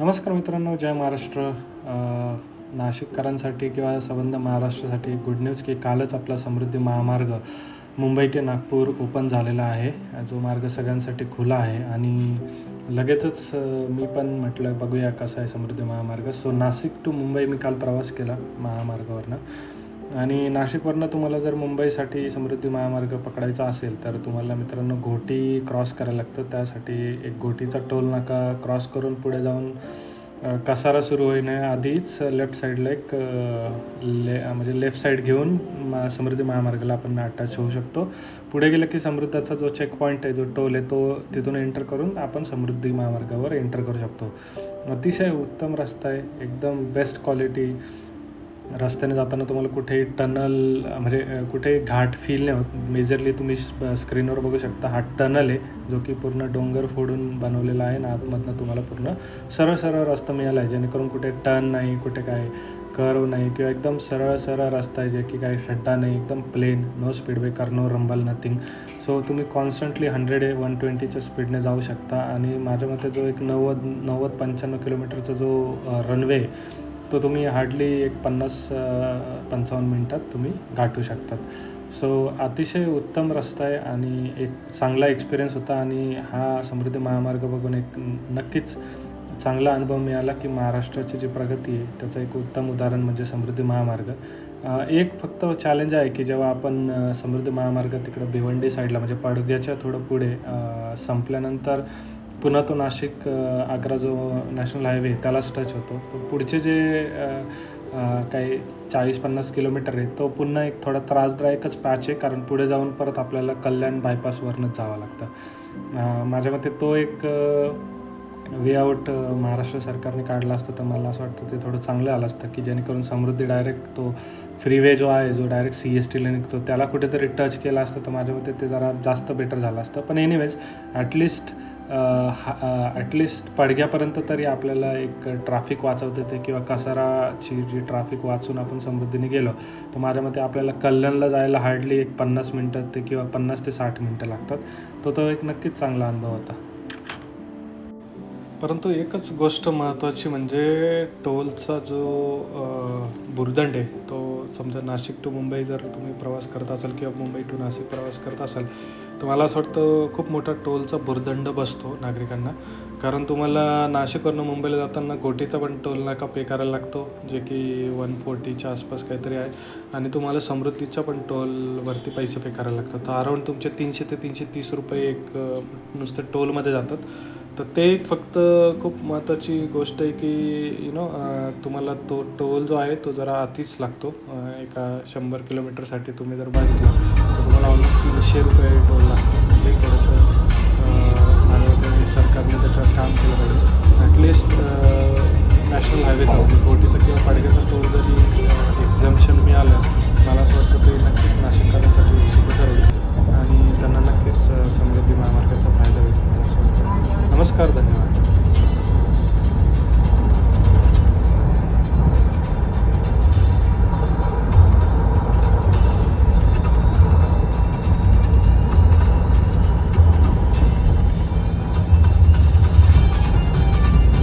नमस्कार मित्रांनो जय महाराष्ट्र. नाशिककरांसाठी किंवा संबंध महाराष्ट्रासाठी गुड न्यूज की कालच आपला समृद्धी महामार्ग मुंबई ते नागपूर ओपन झालेला आहे. जो मार्ग सगळ्यांसाठी खुला आहे आणि लगेचच मी पण म्हटलं बघूया कसा आहे समृद्धी महामार्ग. सो नाशिक टू मुंबई मी काल प्रवास केला महामार्गावरनं. आणि नाशिकवरनं तुम्हाला जर मुंबईसाठी समृद्धी महामार्ग पकडायचा असेल तर तुम्हाला मित्रांनो घोटी क्रॉस करायला लागतं. त्यासाठी एक घोटीचा टोल नाका क्रॉस करून पुढे जाऊन कसारा सुरू होण्याआधीच लेफ्ट साईडला एक ले म्हणजे लेफ्ट साईड घेऊन मा समृद्धी महामार्गाला आपण अटॅच होऊ शकतो. पुढे गेलं की समृद्धाचा जो चेक पॉईंट आहे जो टोल आहे तो तिथून एंटर करून आपण समृद्धी महामार्गावर एंटर करू शकतो. अतिशय उत्तम रस्ता आहे एकदम बेस्ट क्वालिटी रस्त्याने जाताना तुम्हाला कुठेही टनल म्हणजे कुठेही घाट फील नाही होत. मेजरली तुम्ही स्क्रीनवर बघू शकता. हा टनल आहे जो की पूर्ण डोंगर फोडून बनवलेला आहे ना आतमधनं तुम्हाला पूर्ण सरळ सरळ रस्ता मिळाला आहे. जेणेकरून कुठे टर्न नाही कुठे काय कर्व नाही किंवा एकदम सरळ सरळ रस्ता आहे जे की काही खड्डा नाही एकदम plain no speed breaker no rumble nothing so तुम्ही कॉन्स्टंटली हंड्रेड ए वन ट्वेंटीच्या स्पीडने जाऊ शकता. आणि माझ्या मते जो एक नव्वद नव्वद पंच्याण्णव किलोमीटरचा जो रनवे तो तुम्ही हार्डली एक पन्नास पंचावन्न मिनटात तुम्ही गाठू शकतात. सो अतिशय उत्तम रस्ता आहे आणि एक चांगला एक्सपिरियन्स होता आणि हा समृद्धी महामार्ग बघून एक नक्कीच चांगला अनुभव मिळाला की महाराष्ट्राची जी प्रगती आहे त्याचं एक उत्तम उदाहरण म्हणजे समृद्धी महामार्ग. एक फक्त चॅलेंज आहे की जेव्हा आपण समृद्धी महामार्ग तिकडं भिवंडी साईडला म्हणजे पाडुग्याच्या थोडं पुढे संपल्यानंतर पुन्हा तो नाशिक आग्रा जो नॅशनल हायवे त्यालाच टच होतो. तो पुढचे जे काही चाळीस पन्नास किलोमीटर आहे तो पुन्हा एक थोडा त्रासदायकच पॅच आहे कारण पुढे जाऊन परत आपल्याला कल्याण बायपासवरनंच जावं लागतं. माझ्या मते तो एक वे आउट महाराष्ट्र सरकारने काढला असतं तर मला असं वाटतं ते थोडं चांगलं आलं असतं की जेणेकरून समृद्धी डायरेक्ट तो फ्रीवे जो आहे जो डायरेक्ट सी एस टीला निघतो त्याला कुठेतरी टच केला असतं तर माझ्या मते ते जरा जास्त बेटर झालं असतं. पण एनिवेज ॲटलिस्ट ॲटलिस्ट पडग्यापर्यंत तरी आपल्याला एक ट्रॅफिक वाचवता येते किंवा कसाराची जी ट्रॅफिक वाचून आपण समृद्धीने गेलो तर माझ्या मते आपल्याला कल्याणला जायला हार्डली एक पन्नास मिनटं ते किंवा पन्नास ते साठ मिनटं लागतात. तो तो एक नक्कीच चांगला अनुभव होता. परंतु एकच गोष्ट महत्त्वाची म्हणजे टोलचा जो बुरदंड भुर्दंड आहे तो समजा नाशिक टू मुंबई जर तुम्ही प्रवास करत असाल किंवा मुंबई टू नाशिक प्रवास करत असाल तर मला असं वाटतं खूप मोठा टोलचा भुर्दंड बसतो नागरिकांना. कारण तुम्हाला नाशिकवरनं मुंबईला जाताना गोटीचा पण टोल नाका पे करायला लागतो जे की वन फोर्टीच्या आसपास काहीतरी आहे. आणि तुम्हाला समृद्धीच्या पण टोलवरती पैसे पे करायला लागतात. तर अराऊंड तुमचे तीनशे ते तीनशे तीस रुपये एक नुसते नुसतं टोलमध्ये जातात. तर ते एक फक्त खूप महत्त्वाची गोष्ट आहे की यु नो तुम्हाला तो टोल जो आहे तो जरा आधीच लागतो. एका शंभर किलोमीटरसाठी तुम्ही जर बघितला तर तुम्हाला ऑलमोस्ट तीनशे रुपये टोल लागतो. ते थोडंसं सरकारने त्याच्यावर काम केलं पाहिजे. ॲटलिस्ट नॅशनल हायवेचा बोटीचा किंवा पाडग्याचा टोल जरी एक्झम्पशन मिळालं मला असं वाटतं ते नक्कीच नाशिक करण्यासाठी